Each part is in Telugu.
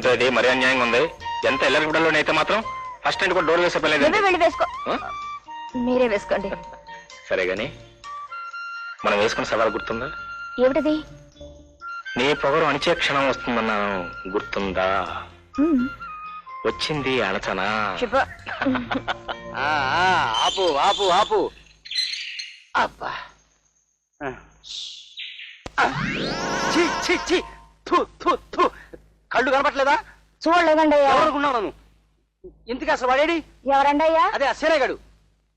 ఏమిటో ఇది మరీ అన్యాయంగా ఉంది ఎంత ఎల్లరి గుడ్డలోనే అయితే మాత్రం ఫస్ట్ అండ్ కూడా డోర్ వేసే పని నువ్వే లేదండి. వెళ్ళి వేసుకో ఆ? మీరే వేసుకోండి సరే గాని మనం వేసుకున్న సవాల్ గుర్తుందా ఏమిటది నీ పొగరు అణిచే క్షణం వస్తుందన్నాను గుర్తుందా వచ్చింది అణచనా శుభ ఆ, ఆ, ఆపు ఆపు ఆపు అబ్బా ఆ. ఆ. ఛీ, ఛీ, ఛీ. థు, థు, థు. కళ్ళు కనపట్లేదా? చూడలేదండి అయ్యా. ఎవరనుకున్నావు నన్ను? ఇంతకీ అసలు వాడేడి? ఎవరండి అయ్యా? అదే ఆ సేనగాడు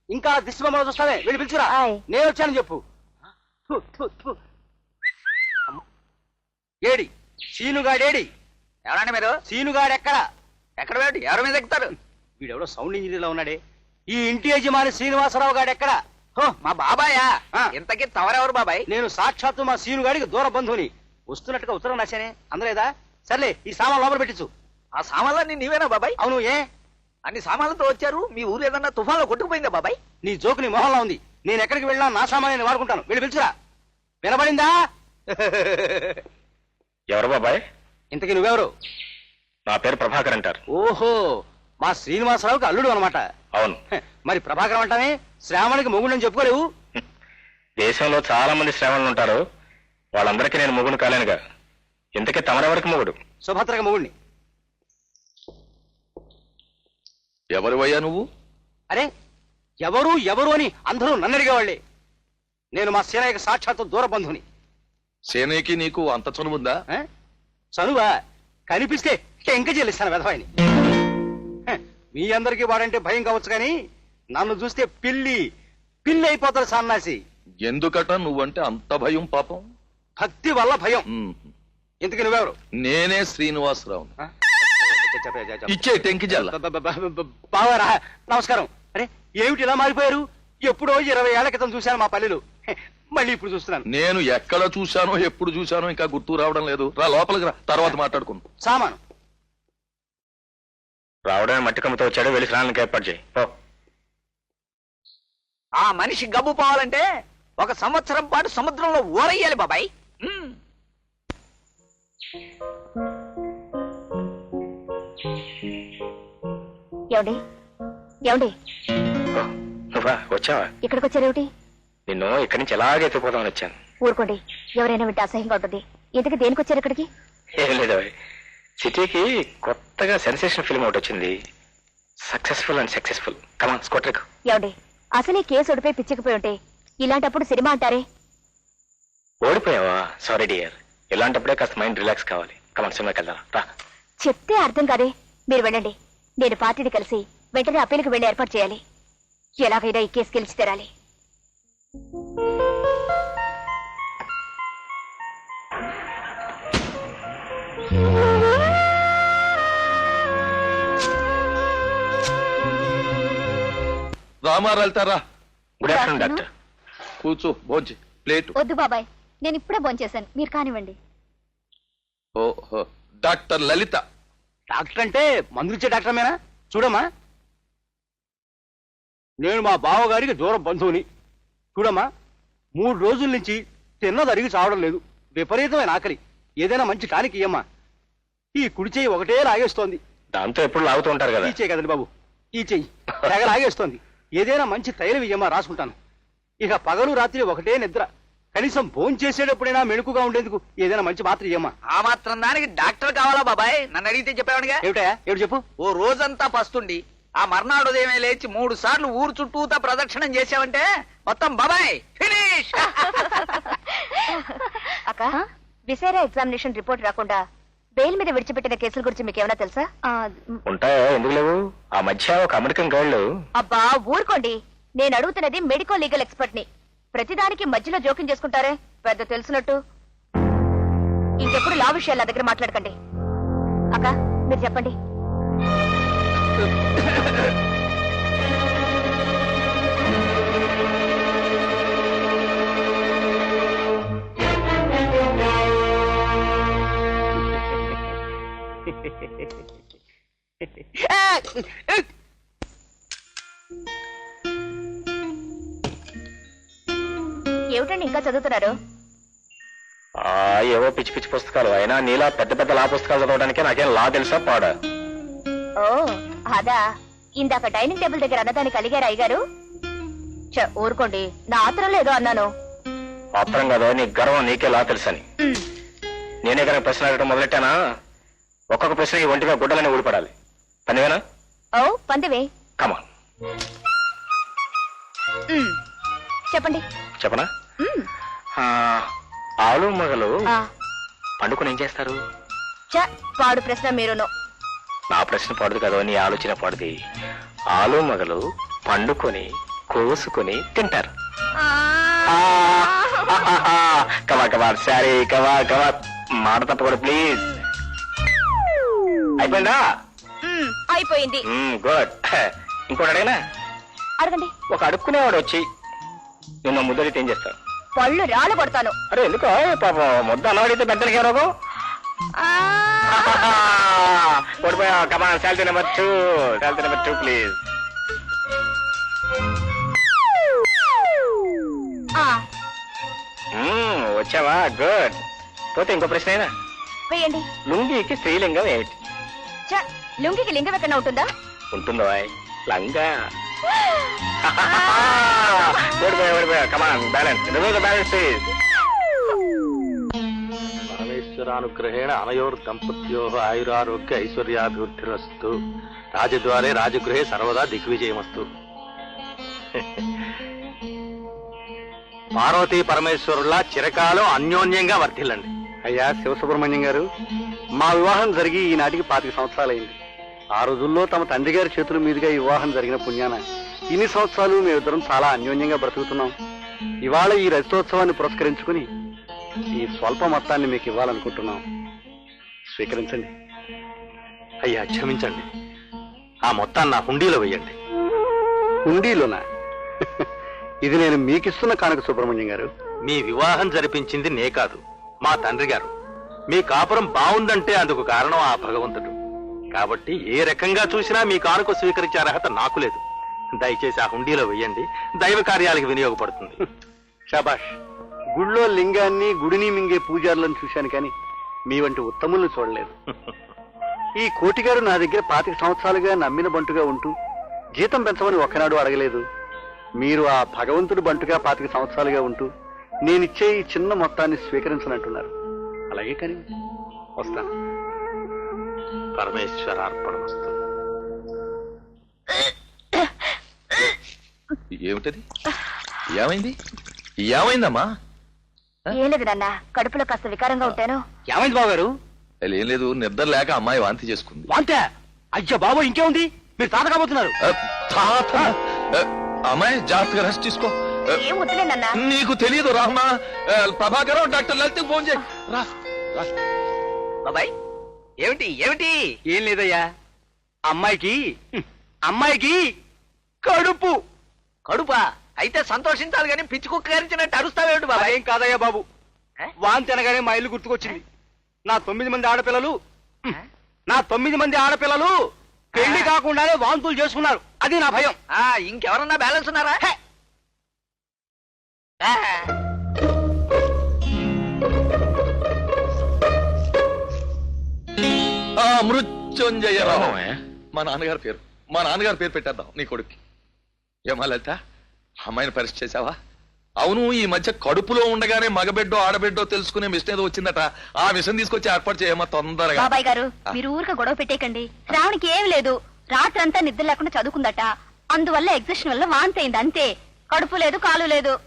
ఇంకా దిష్టి బొమ్మలు చూస్తావే? వెళ్ళి పిలుచురా. నేను వచ్చాను చెప్పు. ఏడి? సీనుగాడేడి? ఎవరండి మీరు? సీనుగాడు ఎక్కడ ఎక్కడ పెట్టి ఎవరి మీద ఎక్కుతారు? వీడెవడో సౌండ్ ఇంజనీర్లో ఉన్నాడే. ఈ ఇంటి యజమాని శ్రీనివాసరావు గాడు ఎక్కడ హో, మా బాబాయా? ఆ. ఇంతకీ తవరెవరు బాబాయ్? నేను సాక్షాత్తు మా సీనుగాడికి దూర బంధువుని. వస్తున్నట్టుగా ఉత్తరం రాశానే. అందలేదా? సర్లే ఈ సామాన్ లోపల పెట్టించు. ఆ సామాన్లన్నీ నీవేనా బాబాయ్? అవును ఏ? అన్ని సామాన్లతో వచ్చారు మీ ఊరు ఏదన్నా తుఫాన్లో కొట్టుకుపోయిందా బాబాయ్? నీ జోకు నీ మొహంలో ఉంది. నేను ఎక్కడికి వెళ్ళినా నా సామాన్ నేను వాడుకుంటాను. వెళ్ళి పిలుచురా. వినబడిందా? ఎవరు బాబాయ్? ఇంతకీ నువ్వెవరు? నా పేరు ప్రభాకర్ అంటారు. ఓహో మా శ్రీనివాసరావుకి అల్లుడు అనమాట అవును. మరి ప్రభాకరం అంటానే శ్రావణికి మొగుడని చెప్పుకోలేవు? దేశంలో చాలా మంది శ్రావణులు ఉంటారు. వాళ్ళందరికీ నేను మొగుడు కాలేనుగా. ఇంతకీ తమరెవరికి మొగుడు? సుభద్రక మొగుడిని. ఎవరివయ్యా నువ్వు? అరే ఎవరు ఎవరు అని అందరూ నన్ను అడిగేవాళ్ళే నేను మా సేనయ్యకి సాక్షాత్తు దూర బంధువుని. సేనయ్యకి నీకు అంత చనువుందా? ఆ? చనువా? కనిపిస్తే టెంక చెల్లిస్తాను వెధవాయిని హ, మీ అందరికీ వాడంటే భయం కావచ్చు కానీ నన్ను చూస్తే పిల్లి పిల్లి అయిపోతాడు సన్నాసి ఎందుకట నువ్వంటే అంత భయం పాపం? భక్తి వల్ల భయం. ఉమ్. ఇంతకి నువ్వెవరు? నేనే శ్రీనివాసరావు. ఇచ్చే టెంకి జల్ల. బావారా నమస్కారం. అరే ఏమిటి ఇలా మారిపోయారు? ఎప్పుడో ఇరవై ఏళ్ళ క్రితం చూశాను మా పల్లెలు. మళ్ళీ ఇప్పుడు చూస్తున్నాను. నేను ఎక్కడ చూశానో ఎప్పుడు చూశానో ఇంకా గుర్తు రావడం లేదు. రా లోపలికి రా. తర్వాత మాట్లాడుకుందాం. సామాను. రావడానికి మట్టి కమ్మతో వచ్చాడు వెళ్ళి స్నానానికి ఏర్పాటు చేయి. ఆ మనిషి గబ్బు పోవాలంటే ఒక సంవత్సరం పాటు సముద్రంలో ఊరయ్యాలి బాబాయ్. ఏమండి? ఏమండి? నువ్వా వచ్చావా? ఇక్కడికి వచ్చారేమిటి నిన్ను ఇక్కడి నుంచి ఎలాగే ఎత్తిపోదామని వచ్చాను. ఊరుకోండి. ఎవరైనా వింటే అసహ్యంగా ఉంటుంది. ఇంతకు దేనికి వచ్చారు ఇక్కడికి? ఏం లేదు. సిటీకి కొత్తగా సెన్సేషన్ ఫిల్మ్ ఒకటి వచ్చింది. Successful and successful. Come on స్కోట్రిక్ ఏమండి? అసలే కేసు ఒడిపోయి పిచ్చికిపోయి ఉంటే ఇలాంటప్పుడు సినిమా అంటారే? ఓడిపోయావా? సారీ డియర్ ఇలాంటప్పుడే కాస్త మైండ్ రిలాక్స్ కావాలి. కమాన్ సినిమాకి వెళ్దాం రా. చెప్తే అర్థం కాదే. మీరు వెళ్ళండి. నేను పార్టీని కలిసి వెంటనే అప్పీలకు వెళ్ళి ఏర్పాటు చేయాలి. ఎలాగైనా ఈ కేసు గెలిచి తెరాలి. రామారు వెళ్తారా? Good afternoon doctor. కూర్చో భోజి ప్లేట్. వద్దు బాబాయ్. నేను ఇప్పుడే భోంచేశాను మీరు కానివ్వండి. ఓహో డాక్టర్ లలిత. డాక్టర్ అంటే మందులు ఇచ్చే డాక్టర్ మేనా చూడమ్మా. నేను మా బావగారికి దూర బంధువుని. చూడమ్మా మూడు రోజుల నుంచి తిన్నది అరిగి చావడం లేదు. విపరీతమైన ఆకలి. ఏదైనా మంచి టానిక్ ఇయ్యమ్మా. ఈ కుడి చెయ్యి ఒకటే లాగేస్తోంది. దాంతో ఎప్పుడు లాగుతూ ఉంటారు కదా. ఈ చెయ్యి కదండి బాబు. ఈ చెయ్యి తెగ లాగేస్తోంది. ఏదైనా మంచి తైలం ఇయ్యమ్మా రాసుకుంటాను. ఇక పగలు రాత్రి ఒకటే నిద్ర. కనీసం భోంచేసేటప్పుడైనా చేసేటప్పుడైనా మెణుకుగా ఉండేందుకు ఏదైనా మంచి మాత్ర ఇయ్యమ్మా. ఆ మాత్రం దానికి డాక్టర్ కావాలా బాబాయ్? నన్ను అడిగితే చెప్పేవాడిగా ఏమిటా ఏమిటి చెప్పు? ఓ రోజంతా పస్తుండి. ఆ మర్నాడు ఉదయమే లేచి మూడు సార్లు ఊరు చుట్టూతా ప్రదక్షిణం చేసావంటే మొత్తం బాబాయ్ ఫినిష్! అక్క విసేరా ఎగ్జామినేషన్ రిపోర్ట్ రాకుండా బెయిల్ మీద విడిచిపెట్టిన కేసుల గురించి మీకు ఏమైనా తెలుసా ఉంటాయా? ఎందుకు లేవు? ఆ మధ్య ఒక అమెరికన్ గర్ల్. అబ్బా ఊరుకోండి. నేను అడుగుతున్నది మెడికో లీగల్ ఎక్స్పర్ట్ని ప్రతిదానికి మధ్యలో జోక్యం చేసుకుంటారే? పెద్ద తెలిసినట్టు. ఇంకెప్పుడు లా విషయాలు నా దగ్గర మాట్లాడకండి. అక్క మీరు చెప్పండి. ఏమిటండి ఇంకా చదువుతున్నారు? ఆ ఏవో పిచ్చి పిచ్చి పుస్తకాలు. అయినా నీలా పెద్ద పెద్ద లా పుస్తకాలు చదవడానికి నాకేం లా తెలుసా పాడా? ఓ అదా. ఇందాక డైనింగ్ టేబుల్ దగ్గర అన్నదానికి అలిగారు అయ్యగారు. ఛ, ఊరుకోండి. నా ఆత్రంలో ఏదో అన్నాను. అర్థం కదా నీ గర్వం నీకే లా తెలుసని. ఉమ్, నేనే కనుక ప్రశ్న అడగడం మొదలెట్టానా? ఒక్కొక్క ప్రశ్న ఈ ఒంటిగా గుడ్డలని ఊడిపడాలి. పనివేనా ఓ పందివే ఉమ్, చెప్పండి. చెప్పనా? ఆలు మగలు ఆ, పండుకొని ఏం చేస్తారు? ఛ, పాడు ప్రశ్న మీరును. నా ప్రశ్న పడదు కదా నీ ఆలోచన పడది. ఆలు మగలు పండుకొని కోసుకొని తింటారు. కమా కమా సరే కమా కమా మాట తప్పకూడదు ప్లీజ్ అయిపోయిందా? అయిపోయింది. గుడ్ ఇంకోటి అడిగినా? అడగండి. ఒక అడుక్కునేవాడు వచ్చి నిన్న ముద్దడితే ఏం చేస్తావు పళ్ళు రాళ్ళు కొడతాను. అరే ఎందుకో? పాపం ముద్ద అన్నవాడితే పెద్దలకి ఆ, ఓడిపోయా కమా salary number two salary number two please వచ్చావా? గుడ్ పోతే ఇంకో ప్రశ్న అయినా? వేయండి లుంగీకి స్త్రీలింగం ఏమిటి లుంగికి లింగం ఎక్కడ ఉంటుందా? ఉంటుందో? లంగా. ఓడిపోయా ఓడిపోయా. Come on balance remove the balance please పరమేశ్వరానుగ్రహేణ అనయోర్ దంపత్యో ఆయురారోగ్య ఐశ్వర్యాభివృద్ధిరస్తు. రాజద్వారే రాజగృహే సర్వదా దిగ్విజయమస్తు. పార్వతీ పరమేశ్వరులా చిరకాలం అన్యోన్యంగా వర్ధిల్లండి. అయ్యా శివసుబ్రహ్మణ్యం గారు మా వివాహం జరిగి ఈనాటికి పాతిక సంవత్సరాలైంది. ఆ రోజుల్లో తమ తండ్రి గారి చేతుల మీదుగా ఈ వివాహం జరిగిన పుణ్యాన ఇన్ని సంవత్సరాలు మేమిద్దరం చాలా అన్యోన్యంగా బ్రతుకుతున్నాం. ఇవాళ ఈ రజతోత్సవాన్ని పురస్కరించుకుని ఈ స్వల్ప మొత్తాన్ని మీకు ఇవ్వాలనుకుంటున్నాం. స్వీకరించండి. అయ్యా క్షమించండి. ఆ మొత్తాన్ని నా హుండీలో వెయ్యండి హుండీలోనా? ఇది నేను మీకిస్తున్న కానుక సుబ్రహ్మణ్యం గారు. మీ వివాహం జరిపించింది నే కాదు మా తండ్రి గారు. మీ కాపురం బాగుందంటే అందుకు కారణం ఆ భగవంతుడు. కాబట్టి ఏ రకంగా చూసినా మీ కానుక స్వీకరించే అర్హత నాకు లేదు. దయచేసి ఆ హుండీలో వెయ్యండి దైవ కార్యాలకు వినియోగపడుతుంది. షాబాష్ గుళ్ళో లింగాన్ని గుడిని మింగే పూజారులను చూశాను కానీ మీ వంటి ఉత్తములను చూడలేదు. ఈ కోటిగారు నా దగ్గర పాతిక సంవత్సరాలుగా నమ్మిన బంటుగా ఉంటూ జీతం పెంచమని ఒక్కనాడు అడగలేదు. మీరు ఆ భగవంతుడు బంటుగా పాతిక సంవత్సరాలుగా ఉంటూ నేనిచ్చే ఈ చిన్న మొత్తాన్ని స్వీకరించనంటున్నారు. అలాగే కానీ వస్తాను. పరమేశ్వరార్పణమస్తు ఏమిటది? ఏమైంది? ఏమైందమ్మా? ఏం లేదు నాన్న కడుపులో కాస్త వికారంగా ఉంటాను. ఏమైంది బాబు గారు ఏం లేదు నిద్ర లేక అమ్మాయి వాంతి చేసుకుంది. వాంతే? అయ్యో బాబు ఇంకేముంది? మీరు తాత కాబోతున్నారు. తాత? అమ్మాయి జాగ్రత్తగా రెస్ట్ తీసుకో. ఆ, ఏం వద్దులే నాన్న. నీకు తెలియదు రామా. ప్రభాకరం డాక్టర్ లలితకి ఫోన్ చేయి. రా. బాబాయ్. ఏమిటి ఏమిటి? ఏం లేదయ్యా. అమ్మాయికి అమ్మాయికి కడుపు. కడుపా? అయితే సంతోషించాలి కానీ పిచ్చి కుక్క గారించినట్టు అరుస్తావేమిటి బాబాయ్? అదేం కాదయ్యా బాబు. ఏ? వాంతి అనగానే మా ఇల్లు గుర్తుకొచ్చింది. నా తొమ్మిది మంది ఆడపిల్లలు నా తొమ్మిది మంది ఆడపిల్లలు పెళ్ళి కాకుండానే వాంతులు చేసుకున్నారు. అది నా భయం. ఆ ఇంకెవరన్నా బ్యాలెన్స్ ఉన్నారా? ఆ, మృత్యుంజయ రామం మా నాన్నగారి పేరు. మా నాన్నగారి పేరు పెట్టేద్దాం నీ కొడుక్కి. ఏమా లలిత? అమ్మాయిని పరీక్ష చేసావా అవును ఈ మధ్య కడుపులో ఉండగానే మగబిడ్డో ఆడబిడ్డో తెలుసుకునే మిషన్ ఏదో వచ్చిందట. ఆ మిషన్ తీసుకొచ్చి ఏర్పాటు చేయమ్మా తొందరగా. బాబాయ్ గారు మీరు ఊరిక గొడవ పెట్టేకండి శ్రావణికి ఏం లేదు. రాత్రంతా నిద్ర లేకుండా చదువుకుందట. అందువల్ల ఎగ్జిషన్ వల్ల వాంతి అయింది అంతే. కడుపు లేదు కాలు లేదు.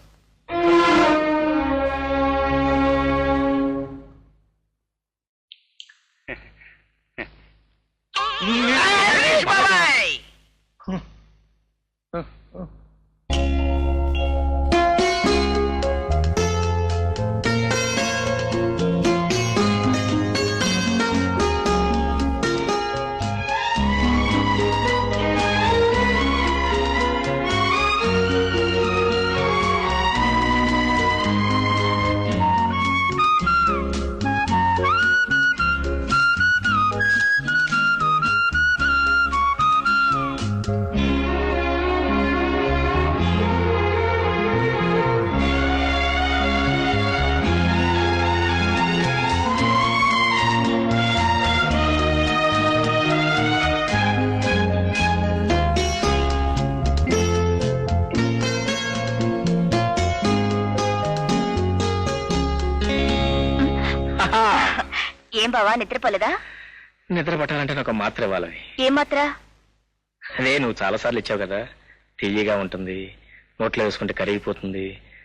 ఏం బావా నిద్రపోలేదా? నిద్ర పట్టాలంటే నాకు ఒక మాత్ర ఇవ్వాలి. ఏం మాత్రా? అదే నువ్వు చాలా సార్లు ఇచ్చావు కదా తీయగా ఉంటుంది నోట్లో వేసుకుంటే కరిగిపోతుంది